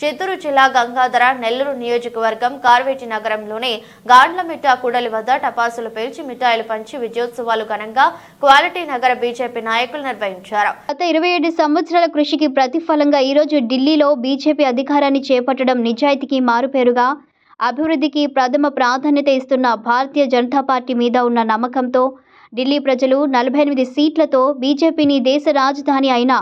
చిత్తూరు జిల్లా గంగాధర నెల్లూరు నియోజకవర్గం కార్వేటి నగరంలోని గాండ్లమిట్ట కూడలి వద్ద టపాసులు పేల్చి మిఠాయిలు పంచి విజయోత్సవాలు ఘనంగా క్వాలిటీ నగర బీజేపీ నాయకులు నిర్వహించారు. గత ఇరవై ఏడు సంవత్సరాల కృషికి ప్రతిఫలంగా ఈరోజు ఢిల్లీలో బీజేపీ అధికారాన్ని చేపట్టడం నిజాయితీకి మారుపేరుగా అభివృద్ధికి ప్రథమ ప్రాధాన్యత ఇస్తున్న భారతీయ జనతా పార్టీ మీద ఉన్న నమ్మకంతో ఢిల్లీ ప్రజలు నలభై ఎనిమిది సీట్లతో బీజేపీని దేశ రాజధాని అయిన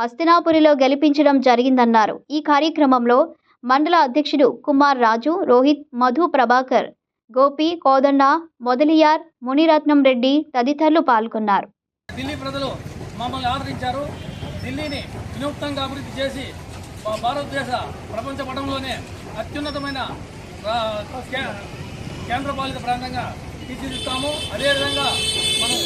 హస్తినాపురిలో గెలిపించడం జరిగిందన్నారు. ఈ కార్యక్రమంలో మండల అధ్యక్షుడు కుమార్ రాజు రోహిత్ మధు ప్రభాకర్ గోపి కోదండ మొదలియార్ మునిరత్నం రెడ్డి తదితరులు పాల్గొన్నారు. ఢిల్లీ ప్రజలు మమ్మల్ని ఆదరించారు. ఢిల్లీని వినూత్నంగా అభివృద్ధి చేసి మా భారతదేశ ప్రపంచ పటంలోనే అత్యున్నతమైన రా- కే- కేంద్రపాలిత ప్రాంతంగా తీర్చిదిద్దాము అదేవిధంగా మనం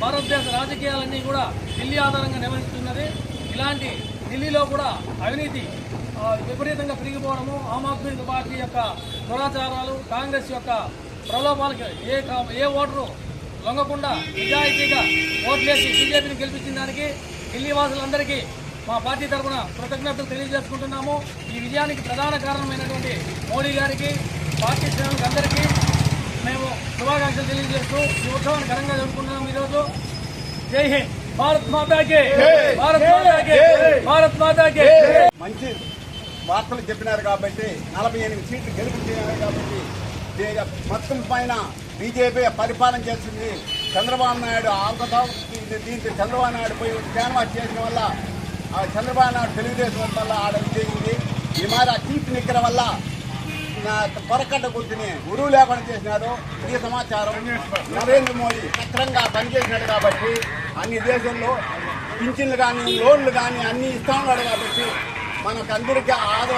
భారతదేశ రాజకీయాలన్నీ కూడా ఢిల్లీ ఆధారంగా నిర్వహిస్తున్నది. ఇలాంటి ఢిల్లీలో కూడా అవినీతి విపరీతంగా పెరిగిపోవడము ఆమ్ ఆద్మీ పార్టీ యొక్క దురాచారాలు కాంగ్రెస్ యొక్క ప్రలోభాలకి ఏ కా- ఏ ఓటరు లొంగకుండా నిజాయితీగా ఓట్లేసి బీజేపీని గెలిపించిన దానికి ఢిల్లీ వాసులందరికీ మా పార్టీ తరఫున కృతజ్ఞతలు తెలియజేసుకుంటున్నాము. ఈ విజయానికి ప్రధాన కారణమైనటువంటి మోడీ గారికి పార్టీ శ్రేణులకు అందరికీ మేము శుభాకాంక్షలు తెలియజేస్తూ ఈ ఉత్సవాన్ని ఘనంగా జరుపుకుంటున్నాము ఈరోజు. జై హింద్. భారత్ మాతాకి భారత్ మాతాకి భారత్ మాతాకి మంచి వార్తలు చెప్పినారు కాబట్టి నలభై ఎనిమిది సీట్లు గెలుపుతున్నారు కాబట్టి దీ- మొత్తం పైన బీజేపీ పరిపాలన చేస్తుంది చంద్రబాబు నాయుడు ఆంధ్రతో దీంతో చంద్రబాబు నాయుడు పోయి క్యాన్వాస్ చేసిన వల్ల ఆ చంద్రబాబు నాయుడు తెలుగుదేశం వల్ల ఆడ విజయింది ఈ మారి ఆ చీఫ్ నిక్కర వల్ల నా పొరకట్ట గుర్తుని గురువు లేకుండా చేసినారు. ఈ సమాచారం నరేంద్ర మోడీ సక్రంగా పనిచేసినాడు కాబట్టి అన్ని దేశంలో పింఛన్లు కానీ లోన్లు కానీ అన్ని ఇస్తా ఉన్నాడు కాబట్టి మనకు అందరికీ ఆదు